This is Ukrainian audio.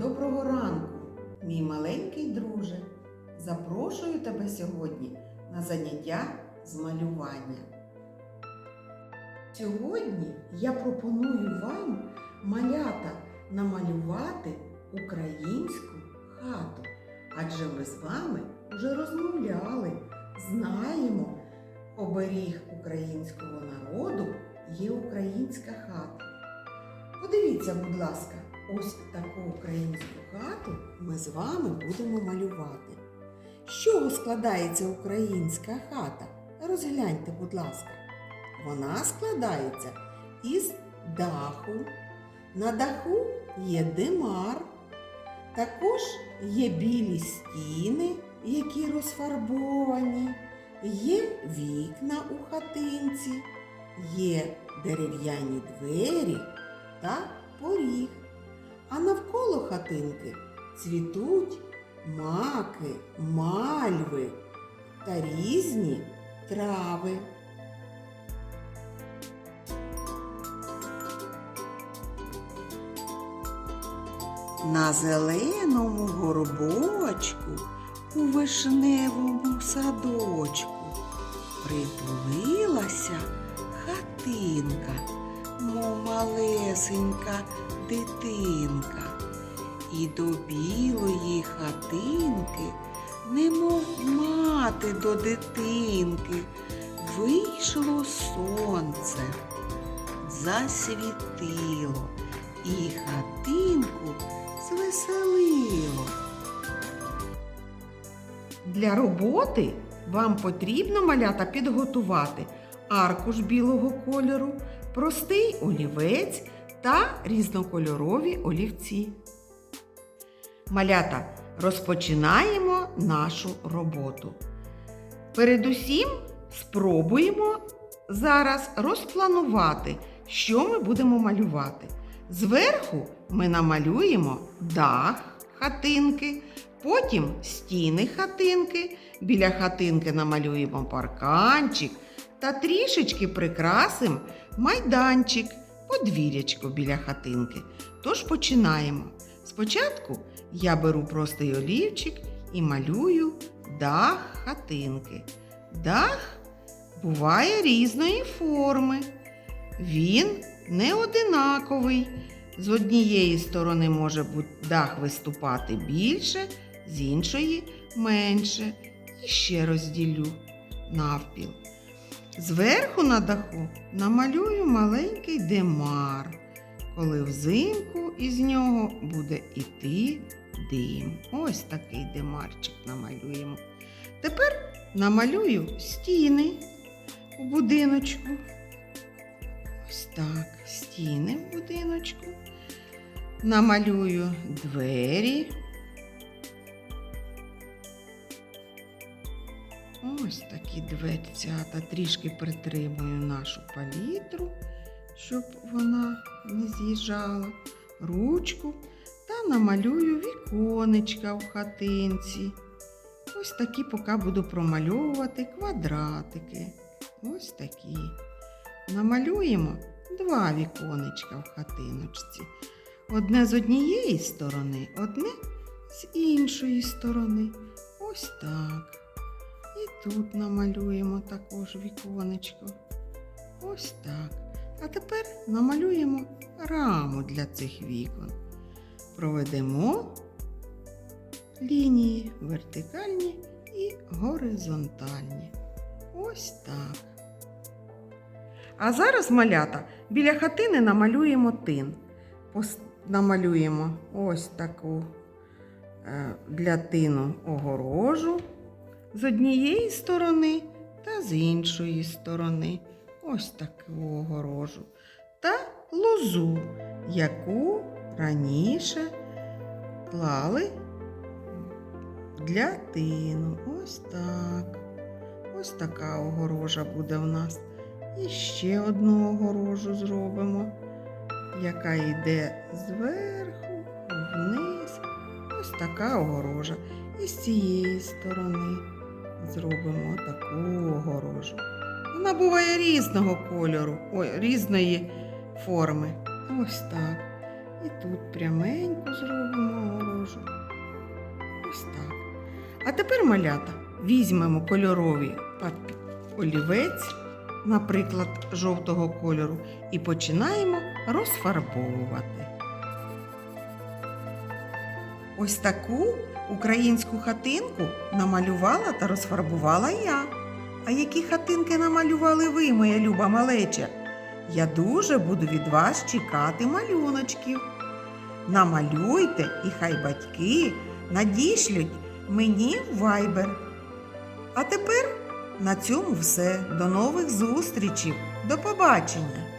Доброго ранку, мій маленький друже. Запрошую тебе сьогодні на заняття з малювання. Сьогодні я пропоную вам малята намалювати українську хату. Адже ми з вами вже розмовляли, знаємо, оберіг українського народу є українська хата. Подивіться, будь ласка, ось таку українську хату ми з вами будемо малювати. З чого складається українська хата? Розгляньте, будь ласка. Вона складається із даху. На даху є димар. Також є білі стіни, які розфарбовані, є вікна у хатинці, є дерев'яні двері та поріг. Хатинки цвітуть маки, мальви та різні трави. На зеленому горбочку у вишневому садочку притулилася хатинка, мов малесенька дитинка. І до білої хатинки, немов мати до дитинки, вийшло сонце, засвітило і хатинку звеселило. Для роботи вам потрібно малята підготувати аркуш білого кольору, простий олівець та різнокольорові олівці. Малята, розпочинаємо нашу роботу. Передусім спробуємо зараз розпланувати, що ми будемо малювати. Зверху ми намалюємо дах хатинки, потім стіни хатинки, біля хатинки намалюємо парканчик та трішечки прикрасимо майданчик, подвір'ячко біля хатинки. Тож починаємо. Спочатку я беру простий олівчик і малюю дах хатинки. Дах буває різної форми. Він не одинаковий. З однієї сторони може дах виступати більше, з іншої менше. І ще розділю навпіл. Зверху на даху намалюю маленький демар, коли взимку із нього буде іти дим. Ось такий демарчик намалюємо. Тепер намалюю стіни у будиночку. Ось так, стіни в будиночку. Намалюю двері. Ось такі дверцята. Трішки притримую нашу палітру, щоб вона не з'їжджала. Ручку та намалюю віконечка в хатинці. Ось такі поки буду промальовувати квадратики. Ось такі. Намалюємо два віконечка в хатиночці. Одне з однієї сторони, одне з іншої сторони. Ось так. І тут намалюємо також віконечко. Ось так. А тепер намалюємо раму для цих вікон. Проведемо лінії вертикальні і горизонтальні. Ось так. А зараз малята біля хатини намалюємо тин. Намалюємо ось таку е, для тину огорожу з однієї сторони та з іншої сторони. Ось таку огорожу. Та лозу, яку раніше клали для тину. Ось так. Ось така огорожа буде в нас. І ще одну огорожу зробимо, яка йде зверху вниз. Ось така огорожа. І з цієї сторони зробимо таку огорожу. Вона буває різного кольору, ой, різної форми. Ось так. І тут пряменько зробимо огорожу. Ось так. А тепер малята візьмемо кольорові олівець, наприклад, жовтого кольору, і починаємо розфарбовувати. Ось таку українську хатинку намалювала та розфарбувала я. А які хатинки намалювали ви, моя люба малеча? Я дуже буду від вас чекати малюночків. Намалюйте, і хай батьки надішлють мені в вайбер. А тепер на цьому все. До нових зустрічей. До побачення!